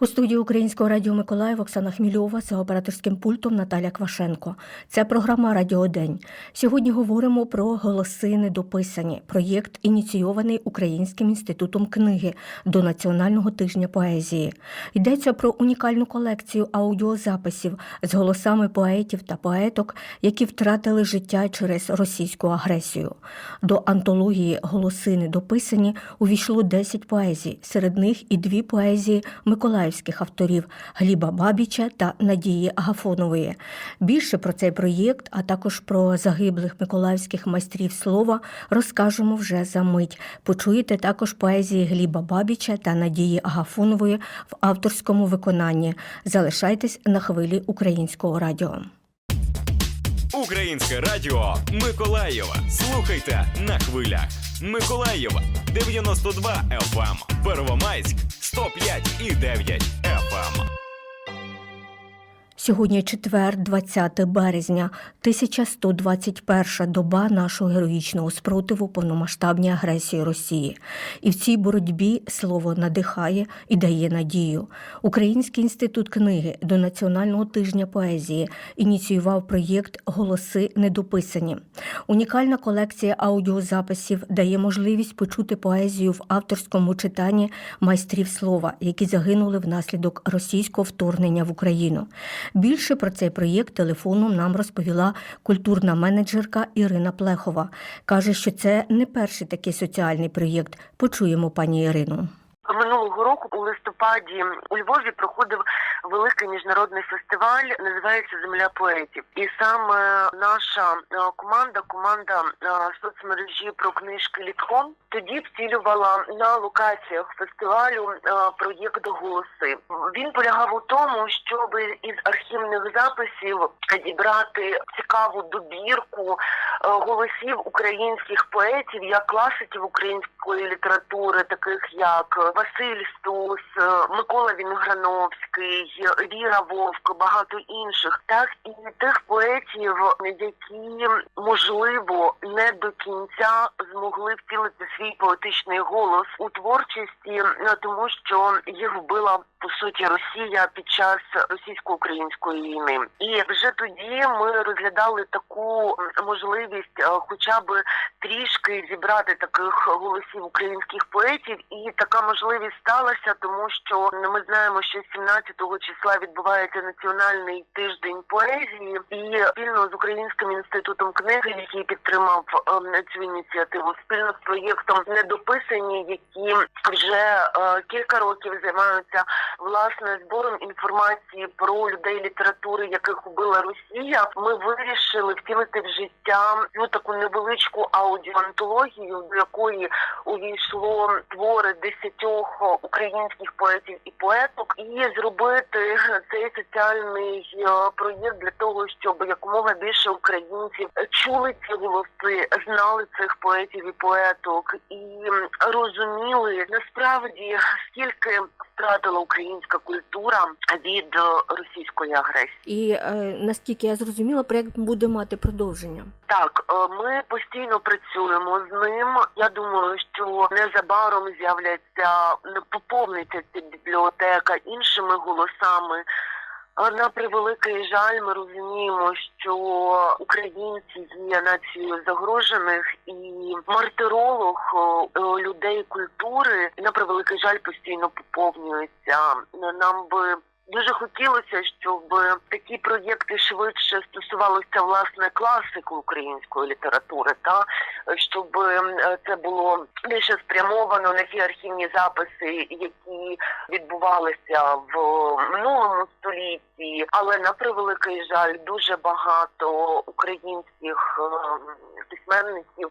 У студії Українського радіо Миколаїв Оксана Хмільова за операторським пультом Наталя Квашенко. Це програма Радіодень. Сьогодні говоримо про голоси недописані. Проєкт ініційований Українським інститутом книги до Національного тижня поезії. Йдеться про унікальну колекцію аудіозаписів з голосами поетів та поеток, які втратили життя через російську агресію. До антології Голоси недописані увійшло 10 поезій. Серед них і дві поезії миколаївських авторів Гліба Бабіча та Надії Агафонової. Більше про цей проєкт, а також про загиблих миколаївських майстрів слова розкажемо вже за мить. Почуєте також поезії Гліба Бабіча та Надії Агафонової в авторському виконанні. Залишайтесь на хвилі українського радіо. Українське радіо Миколаєва. Слухайте на хвилях. Миколаєва 92 FM, Первомайськ 105 і 9 FM. Сьогодні четвер, 20 березня, 1121 доба нашого героїчного спротиву повномасштабній агресії Росії. І в цій боротьбі слово надихає і дає надію. Український інститут книги до Національного тижня поезії ініціював проєкт Голоси недописані. Унікальна колекція аудіозаписів дає можливість почути поезію в авторському читанні майстрів слова, які загинули внаслідок російського вторгнення в Україну. Більше про цей проєкт телефоном нам розповіла культурна менеджерка Ірина Плехова. Каже, що це не перший такий соціальний проєкт. Почуємо пані Ірину. Минулого року у листопаді у Львові проходив великий міжнародний фестиваль, називається Земля поетів. І саме наша е, команда, команда е, соцмережі про книжки Літком, тоді втілювала на локаціях фестивалю е, проєкт голоси. Він полягав у тому, щоб із архівних записів зібрати цікаву добірку голосів українських поетів, як класиків української літератури, таких як Василь Стус, Микола Вінграновський, Віра Вовк, багато інших, так? І тих поетів, які можливо не до кінця змогли втілити свій поетичний голос у творчості, тому що їх вбила по суті Росія під час російсько-української війни. І вже тоді ми розглядали таку можливість, е, хоча б трішки зібрати таких голосів українських поетів, і така можливість сталася, тому що ми знаємо, що 17 числа відбувається національний тиждень поезії, і спільно з українським інститутом книги, який підтримав ем, цю ініціативу, спільно з проєктом недописані, які вже е, кілька років займаються власне збором інформації про людей літератури, яких убила Росія. Ми вирішили втілити в життя ну таку невеличку аудіоантологію, до якої увійшло твори десятьох українських поетів і поеток, і зробити цей соціальний е, проєкт для того, щоб якомога більше українців чули ці голоси, знали цих поетів і поеток, і розуміли насправді скільки втратила українська культура від е, російської агресії. І е, наскільки я зрозуміла, проект буде мати продовження. Так, е, ми постійно працюємо з ним. Я думаю, що незабаром з'являться поповниться ця бібліотека іншими голосами. А На превеликий жаль, ми розуміємо, що українці є нацією загрожених, і мартиролог е, людей культури на превеликий жаль постійно поповнюється. Нам би Дуже хотілося, щоб такі проєкти швидше стосувалися власне класику української літератури, та щоб е, це було більше спрямовано на ті архівні записи, які відбувалися в минулому столітті. Але на превеликий жаль, дуже багато українських е, письменників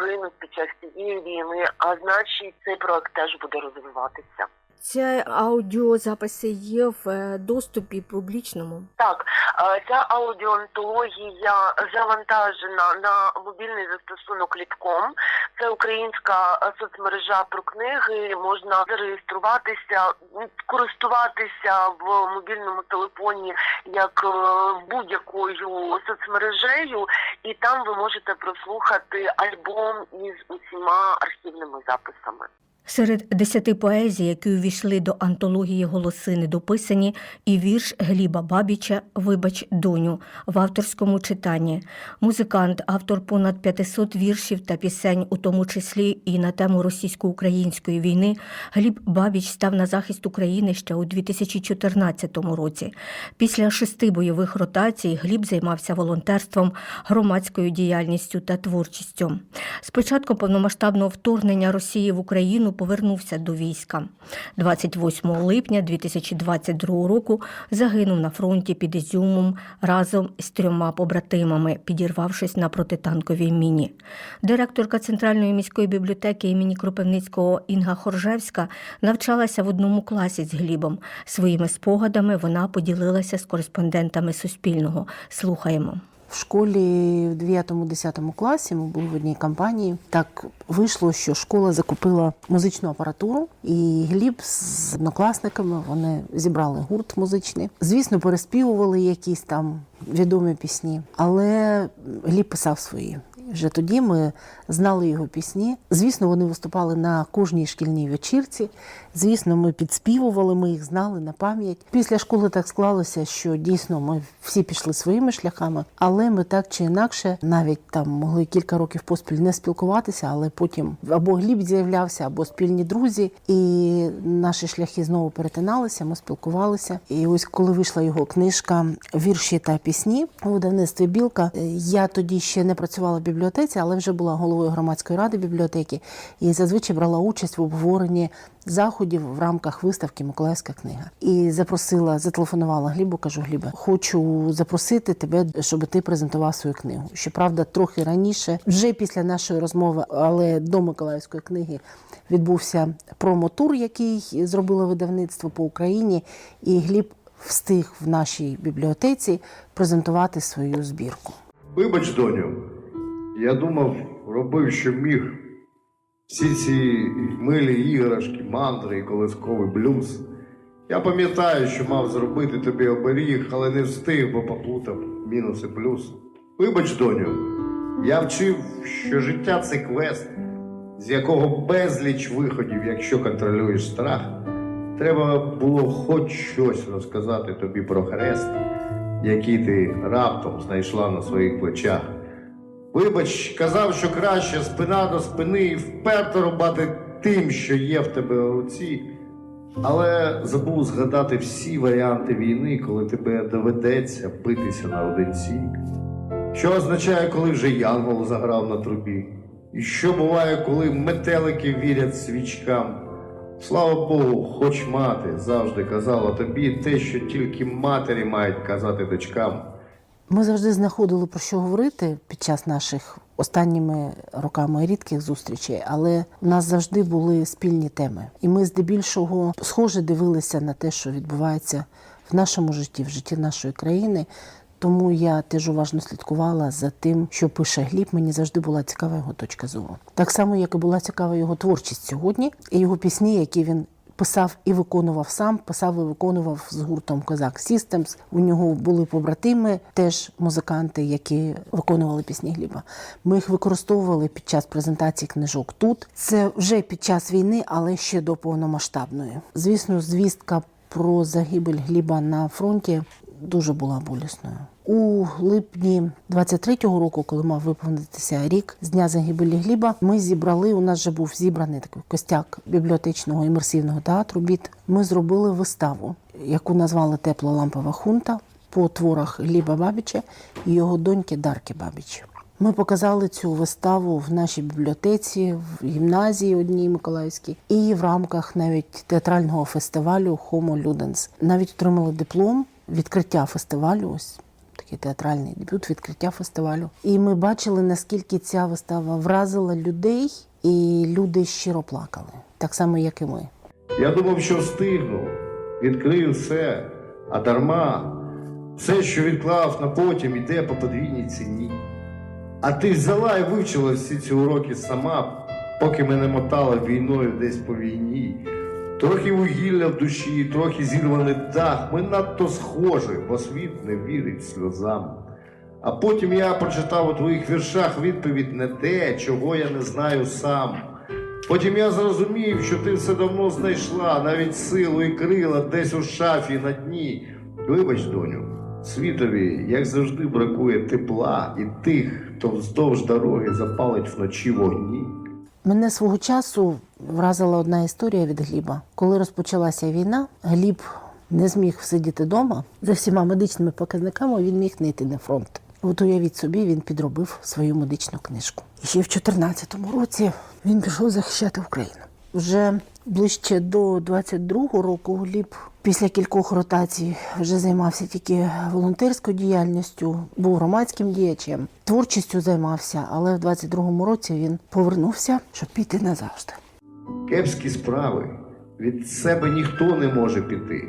гинуть під час цієї війни. А значить, цей проект теж буде розвиватися. Ці аудіозаписи є в е, доступі публічному. Так, е, ця аудіоантологія завантажена на мобільний застосунок Літком. Це українська е, соцмережа про книги. Можна зареєструватися, користуватися в мобільному телефоні як будь-якою соцмережею, і там ви можете прослухати альбом із усіма архівними записами. Серед десяти поезій, які увійшли до антології голоси недописані, і вірш Гліба Бабіча Вибач доню в авторському читанні. Музикант, автор понад 500 віршів та пісень, у тому числі і на тему російсько-української війни, Гліб Бабіч став на захист України ще у 2014 році. Після шести бойових ротацій Гліб займався волонтерством, громадською діяльністю та творчістю. З початком повномасштабного вторгнення Росії в Україну повернувся до війська. 28 липня 2022 року загинув на фронті під Ізюмом разом з трьома побратимами, підірвавшись на протитанковій міні. Директорка Центральної міської бібліотеки імені Кропивницького Інга Хоржевська навчалася в одному класі з Глібом. Своїми спогадами вона поділилася з кореспондентами Суспільного. Слухаємо. В школі в 9-10 класі ми були в одній компанії. Так вийшло, що школа закупила музичну апаратуру, і Гліб з однокласниками вони зібрали гурт музичний. Звісно, переспівували якісь там відомі пісні, але Гліб писав свої. Вже тоді ми знали його пісні. Звісно, вони виступали на кожній шкільній вечірці. Звісно, ми підспівували, ми їх знали на пам'ять. Після школи так склалося, що дійсно ми всі пішли своїми шляхами, але ми так чи інакше навіть там могли кілька років поспіль не спілкуватися, але потім або Гліб з'являвся, або спільні друзі, і наші шляхи знову перетиналися. Ми спілкувалися. І ось коли вийшла його книжка Вірші та пісні у видавництві Білка, я тоді ще не працювала в бібліотеці, але вже була головою громадської ради бібліотеки і зазвичай брала участь в обговоренні заходів в рамках виставки Миколаївська книга. І запросила, зателефонувала Глібу, кажу: Глібе, хочу запросити тебе, щоб ти презентував свою книгу. Щоправда, трохи раніше, вже після нашої розмови, але до Миколаївської книги відбувся промотур, який зробило видавництво по Україні, і Гліб встиг в нашій бібліотеці презентувати свою збірку. Вибач, доню, я думав, робив, що міг. Всі ці милі іграшки, мантри і колисковий блюз. Я пам'ятаю, що мав зробити тобі оберіг, але не встиг, бо поплутав мінус і плюс. Вибач, доню, я вчив, що життя це квест, з якого безліч виходів, якщо контролюєш страх. Треба було хоч щось розказати тобі про хрест, який ти раптом знайшла на своїх плечах. Вибач, казав, що краще спина до спини і вперто рубати тим, що є в тебе в руці. Але забув згадати всі варіанти війни, коли тебе доведеться битися наодинці. Що означає, коли вже янгол заграв на трубі? І що буває, коли метелики вірять свічкам? Слава Богу, хоч мати завжди казала тобі те, що тільки матері мають казати дочкам. Ми завжди знаходили про що говорити під час наших останніми роками рідких зустрічей, але в нас завжди були спільні теми. І ми здебільшого схоже дивилися на те, що відбувається в нашому житті, в житті нашої країни. Тому я теж уважно слідкувала за тим, що пише Гліб. Мені завжди була цікава його точка зору. Так само, як і була цікава його творчість сьогодні, і його пісні, які він писав і виконував сам, писав і виконував з гуртом Козак Сістемс. У нього були побратими, теж музиканти, які виконували пісні Гліба. Ми їх використовували під час презентації книжок тут. Це вже під час війни, але ще до повномасштабної. Звісно, звістка про загибель Гліба на фронті дуже була болісною. У липні 23-го року, коли мав виповнитися рік з дня загибелі Гліба, ми зібрали. У нас вже був зібраний такий костяк бібліотечного імерсивного театру. Біт ми зробили виставу, яку назвали Тепла лампова хунта по творах Гліба Бабіча і його доньки Дарки Бабіч. Ми показали цю виставу в нашій бібліотеці, в гімназії одній Миколаївській, і в рамках навіть театрального фестивалю Homo Ludens. Навіть отримали диплом відкриття фестивалю. Ось такий театральний дебют, відкриття фестивалю. І ми бачили, наскільки ця вистава вразила людей, і люди щиро плакали, так само, як і ми. Я думав, що встигну, відкрию все, а дарма все, що відклав на потім, іде по подвійній ціні. А ти взяла і вивчила всі ці уроки сама, поки мене мотала війною десь по війні. Трохи вугілля в душі, трохи зірваний дах. Ми надто схожі, бо світ не вірить сльозам. А потім я прочитав у твоїх віршах відповідь на те, чого я не знаю сам. Потім я зрозумів, що ти все давно знайшла, навіть силу і крила десь у шафі на дні. Вибач, доню, світові, як завжди, бракує тепла і тих, хто вздовж дороги запалить вночі вогні. Мене свого часу вразила одна історія від Гліба. Коли розпочалася війна, Гліб не зміг сидіти вдома. За всіма медичними показниками він міг не йти на фронт. От уявіть собі, він підробив свою медичну книжку. І ще в 2014 році він пішов захищати Україну. Вже ближче до 22-го року Гліб після кількох ротацій вже займався тільки волонтерською діяльністю, був громадським діячем, творчістю займався, але в 22-му році він повернувся, щоб піти назавжди. Кепські справи. Від себе ніхто не може піти.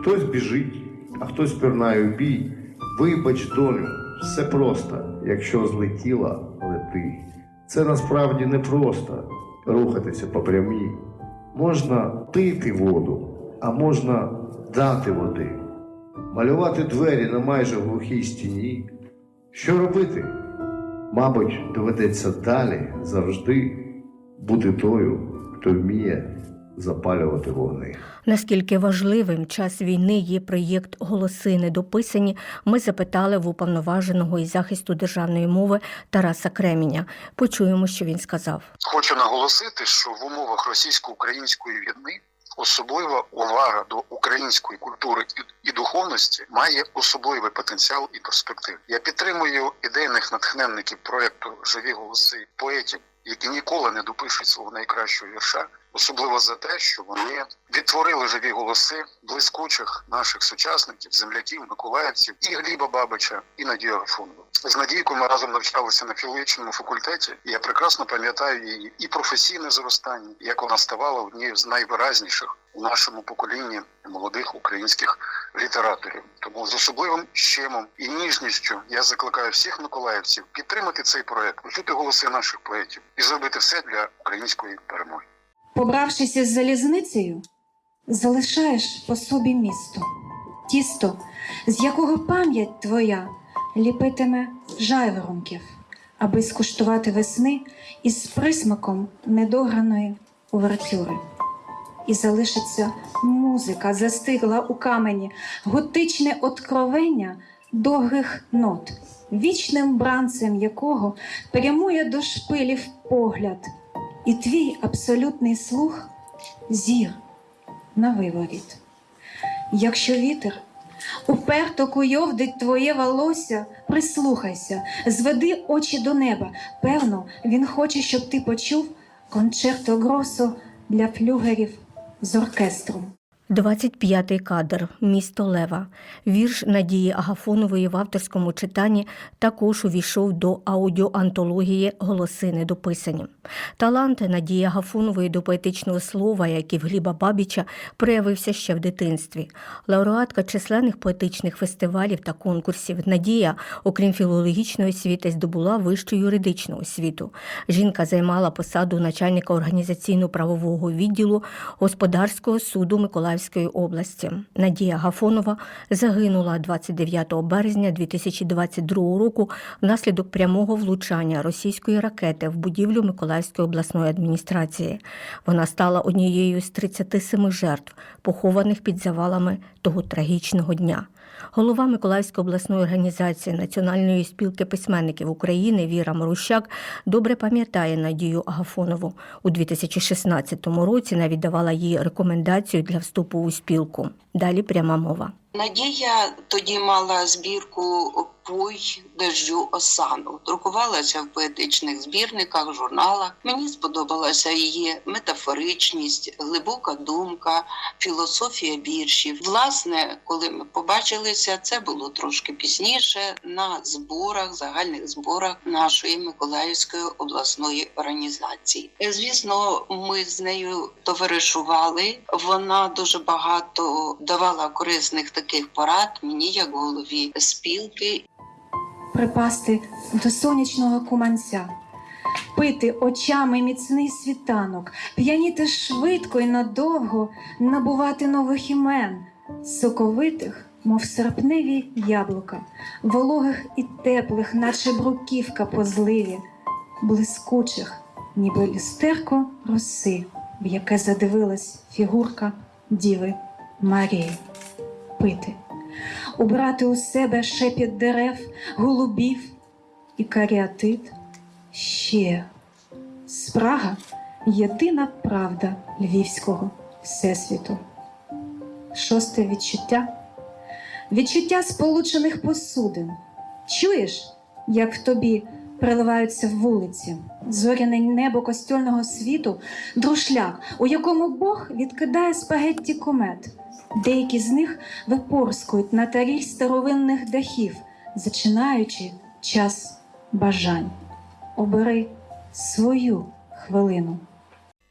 Хтось біжить, а хтось пірнає у бій. Вибач, доню, все просто, якщо злетіла, лети. Це насправді не просто рухатися по прямій. Можна пити воду, а можна дати води, малювати двері на майже глухій стіні. Що робити? Мабуть, доведеться далі завжди бути тою, хто вміє запалювати вогни. Наскільки важливим час війни є проєкт Голоси недописані, ми запитали в уповноваженого із захисту державної мови Тараса Креміня. Почуємо, що він сказав. Хочу наголосити, що в умовах російсько-української війни особлива увага до української культури і- духовності має особливий потенціал і перспективу. Я підтримую ідейних натхненників проекту Живі голоси поетів, які ніколи не допишуть свого найкращого вірша. Особливо за те, що вони відтворили живі голоси блискучих наших сучасників, земляків, миколаївців і Гліба Бабича, і Надію Агафонову. З Надійкою ми разом навчалися на філологічному факультеті. І я прекрасно пам'ятаю її і професійне зростання, як вона ставала однією з найвиразніших у нашому поколінні молодих українських літераторів. Тому з особливим щемом і ніжністю я закликаю всіх миколаївців підтримати цей проект, почути голоси наших поетів і зробити все для української перемоги. Побравшись із залізницею, залишаєш по собі місто, тісто, з якого пам'ять твоя ліпитиме жайворонків, аби скуштувати весни із присмаком недограної увертюри. І залишиться музика, застигла у камені, готичне откровення довгих нот, вічним бранцем якого прямує до шпилів погляд, і твій абсолютний слух зір на виворіт. Якщо вітер уперто куйовдить твоє волосся, прислухайся, зведи очі до неба. Певно, він хоче, щоб ти почув концерто гросо для флюгерів з оркестром. 25-й кадр Місто Лева. Вірш Надії Агафонової в авторському читанні також увійшов до аудіоантології Голоси недописані. Талант Надії Агафонової до поетичного слова, як і в Гліба Бабіча, проявився ще в дитинстві. Лауреатка численних поетичних фестивалів та конкурсів. Надія, окрім філологічної освіти, здобула вищу юридичну освіту. Жінка займала посаду начальника організаційно-правового відділу господарського суду Миколаївської області. Надія Гафонова загинула 29 березня 2022 року внаслідок прямого влучання російської ракети в будівлю Миколаївської обласної адміністрації. Вона стала однією з 37 жертв, похованих під завалами того трагічного дня. Голова Миколаївської обласної організації Національної спілки письменників України Віра Марущак добре пам'ятає Надію Агафонову. У 2016 році навіть давала їй рекомендацію для вступу у спілку. Далі пряма мова. Надія тоді мала збірку Пуй дождю осану. Друкувалася в поетичних збірниках, журналах. Мені сподобалася її метафоричність, глибока думка, філософія віршів. Власне, коли ми побачилися, це було трошки пізніше на зборах, загальних зборах нашої Миколаївської обласної організації. Звісно, ми з нею товаришували. Вона дуже багато давала корисних таких порад мені, як голові спілки. Припасти до сонячного куманця, пити очами міцний світанок, п'яніти швидко і надовго, набувати нових імен, соковитих, мов серпневі яблука, вологих і теплих, наче бруківка по зливі, блискучих, ніби люстерко роси, в яке задивилась фігурка Діви Марії. Пити, убрати у себе шепіт дерев, голубів і каріатит ще. Спрага єдина правда львівського всесвіту. Шосте відчуття відчуття сполучених посудин. Чуєш, як в тобі приливаються вулиці, зоряне небо костюльного світу, друшляк, у якому Бог відкидає спагетті комет. Деякі з них випорскують на таріль старовинних дахів, зачинаючи час бажань. Обери свою хвилину.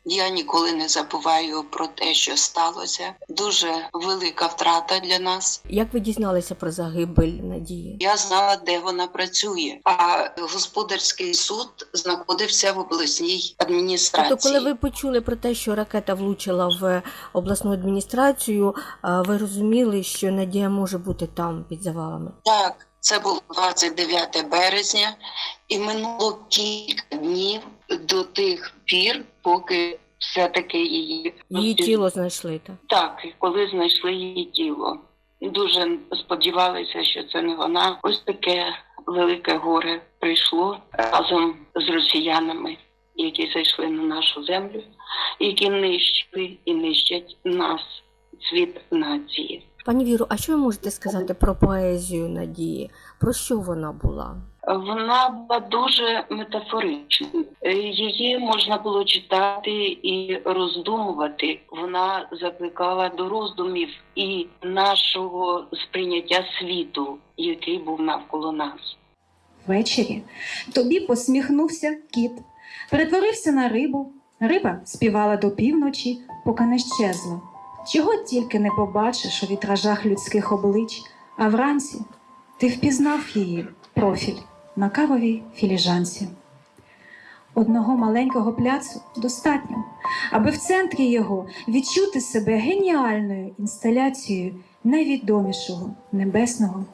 Я ніколи не забуваю про те, що сталося. Дуже велика втрата для нас. Як ви дізналися про загибель Надії? Я знала, де вона працює. А господарський суд знаходився в обласній адміністрації. Тобто, коли ви почули про те, що ракета влучила в обласну адміністрацію, ви розуміли, що Надія може бути там під завалами? Так, це було 29 березня, і минуло кілька днів до тих пір, поки все-таки її Її тіло знайшли так. Так, коли знайшли її тіло. Дуже сподівалися, що це не вона. Ось таке велике горе прийшло разом з росіянами, які зайшли на нашу землю, які нищили і нищать нас, світ нації. Пані Віру, а що ви можете сказати про поезію Надії? Про що вона була? Вона була дуже метафоричною. Е, Її можна було читати і роздумувати. Вона закликала до роздумів і нашого сприйняття світу, який був навколо нас. Ввечері тобі посміхнувся кіт, перетворився на рибу. Риба співала до півночі, поки не щезла. Чого тільки не побачиш у вітражах людських облич, а вранці ти впізнав її профіль на кавовій філіжанці. Одного маленького пляцу достатньо, аби в центрі його відчути себе геніальною інсталяцією найвідомішого небесного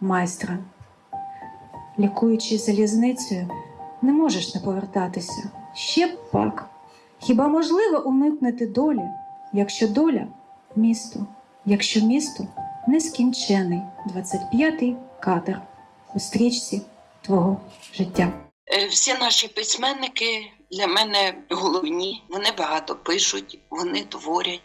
майстра. Лікуючи залізницею, не можеш не повертатися. Ще б пак. Хіба можливо уникнути долі, якщо доля місто, якщо місто нескінчений 25-й кадр у стрічці твого життя. Е, Всі наші письменники для мене головні. Вони багато пишуть, вони творять,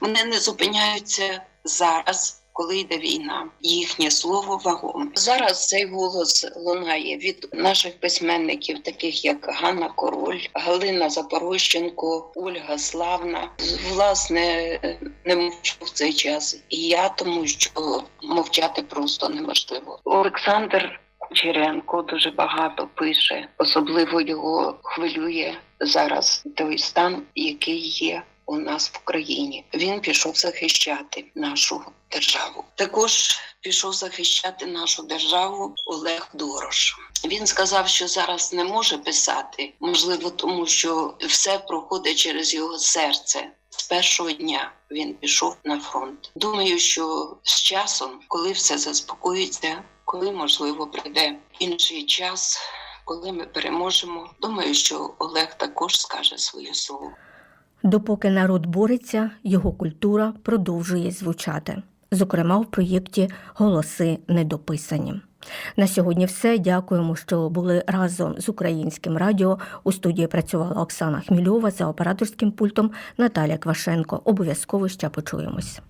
вони не зупиняються зараз, коли йде війна. Їхнє слово вагоме. Зараз цей голос лунає від наших письменників, таких як Ганна Король, Галина Запорощенко, Ольга Славна. Власне, не мовчу в цей час. І я тому, що мовчати просто неможливо. Олександр Черенко дуже багато пише, особливо його хвилює зараз той стан, який є у нас в країні. Він пішов захищати нашу державу. Також пішов захищати нашу державу Олег Дорош. Він сказав, що зараз не може писати, можливо, тому що все проходить через його серце. З першого дня він пішов на фронт. Думаю, що з часом, коли все заспокоїться, коли можливо прийде інший час, коли ми переможемо, думаю, що Олег також скаже своє слово. Допоки народ бореться, його культура продовжує звучати, зокрема в проєкті Голоси недописані. На сьогодні все. Дякуємо, що були разом з українським радіо. У студії працювала Оксана Хмільова за операторським пультом Наталя Квашенко. Обов'язково ще почуємось.